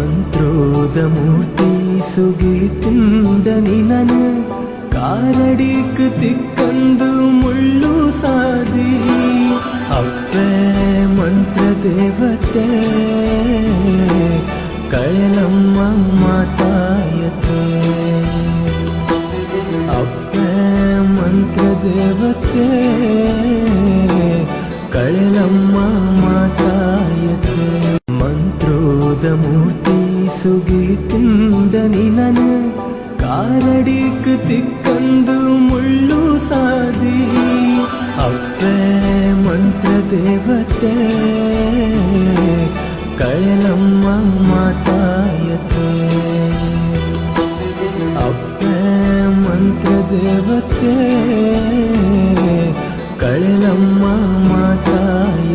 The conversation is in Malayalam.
മന്ത്രോദമൂർത്തി സുഗീത്തിന്ദനിനു കാലടിക്ക് തിക്കന്തു മുള്ളു സാധി അപ്പ മന്ത്രദേവത്തെ കഴലമ്മ മാതായത്തെ അപ്പ മന്ത്രദേവത്തെ സുഖിക്കുന്ന നിനന് കാലടിക്ക് തിക്കന്തു മുള്ളു സാധി അപ്പേ മന്ത്രദേവത്തെ കഴലമ്മ മാതായത്തെ അപ്പേ മന്ത്രദേവത്തെ കഴലമ്മ മാതായ